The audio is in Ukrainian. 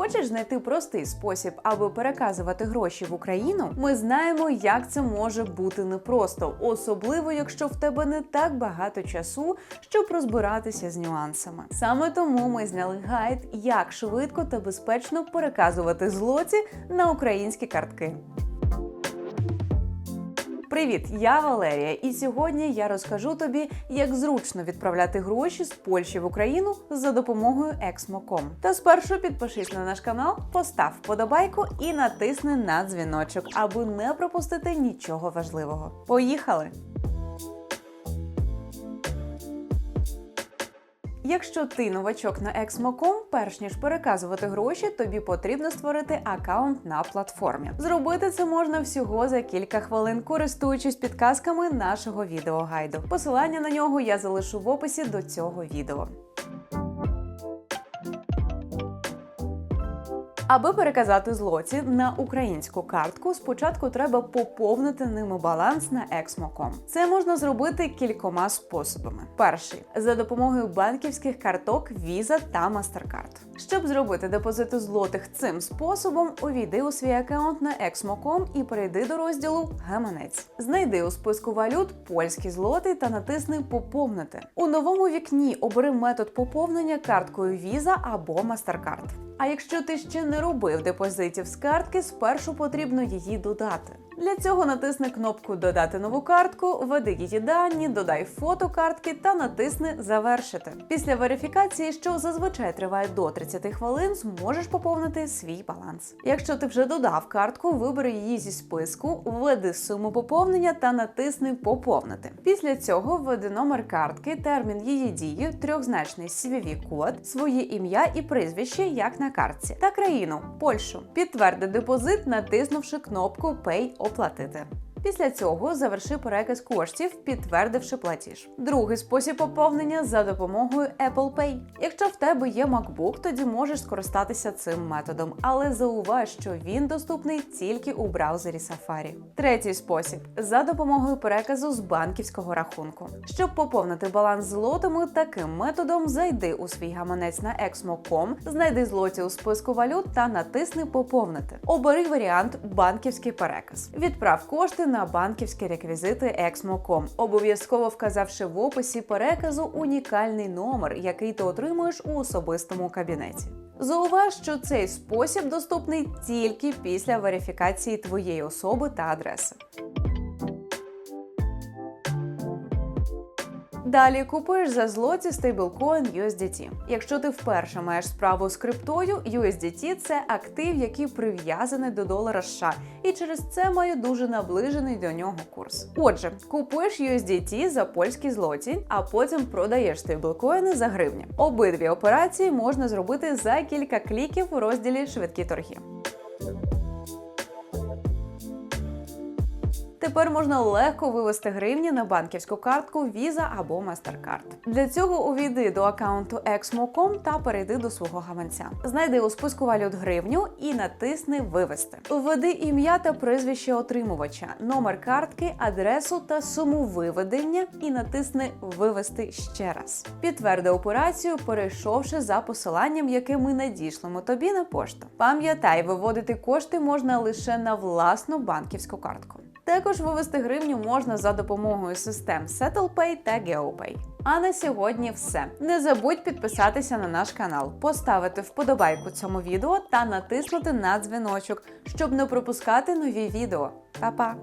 Хочеш знайти простий спосіб, аби переказувати гроші в Україну? Ми знаємо, як це може бути непросто, особливо якщо в тебе не так багато часу, щоб розбиратися з нюансами. Саме тому ми зняли гайд, як швидко та безпечно переказувати злоті на українські картки. Привіт, я Валерія, і сьогодні я розкажу тобі, як зручно відправляти гроші з Польщі в Україну за допомогою Exmo.com. Та спершу підпишись на наш канал, постав вподобайку і натисни на дзвіночок, аби не пропустити нічого важливого. Поїхали! Якщо ти новачок на Exmo.com, перш ніж переказувати гроші, тобі потрібно створити аккаунт на платформі. Зробити це можна всього за кілька хвилин, користуючись підказками нашого відеогайду. Посилання на нього я залишу в описі до цього відео. Аби переказати злоті на українську картку, спочатку треба поповнити ними баланс на Exmo.com. Це можна зробити кількома способами. Перший за допомогою банківських карток Visa та MasterCard. Щоб зробити депозити злотих цим способом, увійди у свій аккаунт на Exmo.com і перейди до розділу Гаманець. Знайди у списку валют польські злоти та натисни Поповнити. У новому вікні обери метод поповнення карткою Visa або MasterCard. А якщо ти ще не робив депозитів з картки, спершу потрібно її додати. Для цього натисни кнопку Додати нову картку, введи її дані, додай фото картки та натисни Завершити. Після верифікації, що зазвичай триває до 30 хвилин, зможеш поповнити свій баланс. Якщо ти вже додав картку, вибери її зі списку, введи суму поповнення та натисни Поповнити. Після цього введи номер картки, термін її дії, трьохзначний cvv код своє ім'я і прізвище, як на картці, та країну Польщу. Підтверди депозит, натиснувши кнопку Pay оплатити. Після цього заверши переказ коштів, підтвердивши платіж. Другий спосіб поповнення за допомогою Apple Pay. Якщо в тебе є MacBook, тоді можеш скористатися цим методом, але зауваж, що він доступний тільки у браузері Safari. Третій спосіб за допомогою переказу з банківського рахунку. Щоб поповнити баланс злотами, таким методом зайди у свій гаманець на Exmo.com, знайди злоті у списку валют та натисни Поповнити. Обери варіант банківський переказ. Відправ кошти на банківські реквізити Exmo.com, обов'язково вказавши в описі переказу унікальний номер, який ти отримуєш у особистому кабінеті. Зауваж, що цей спосіб доступний тільки після верифікації твоєї особи та адреси. Далі купуєш за злоті стейблкоін USDT. Якщо ти вперше маєш справу з криптою, USDT – це актив, який прив'язаний до долара США, і через це має дуже наближений до нього курс. Отже, купуєш USDT за польські злоті, а потім продаєш стейблкоїни за гривні. Обидві операції можна зробити за кілька кліків у розділі Швидкі торги. Тепер можна легко вивести гривні на банківську картку Visa або MasterCard. Для цього увійди до аккаунту Exmo.com та перейди до свого гаманця. Знайди у списку валют гривню і натисни Вивести. Введи ім'я та прізвище отримувача, номер картки, адресу та суму виведення і натисни Вивести ще раз. Підтверди операцію, перейшовши за посиланням, яке ми надішлемо тобі на пошту. Пам'ятай, виводити кошти можна лише на власну банківську картку. Також вивести гривню можна за допомогою систем SettlePay та GeoPay. А на сьогодні все. Не забудь підписатися на наш канал, поставити вподобайку цьому відео та натиснути на дзвіночок, щоб не пропускати нові відео. Па-па!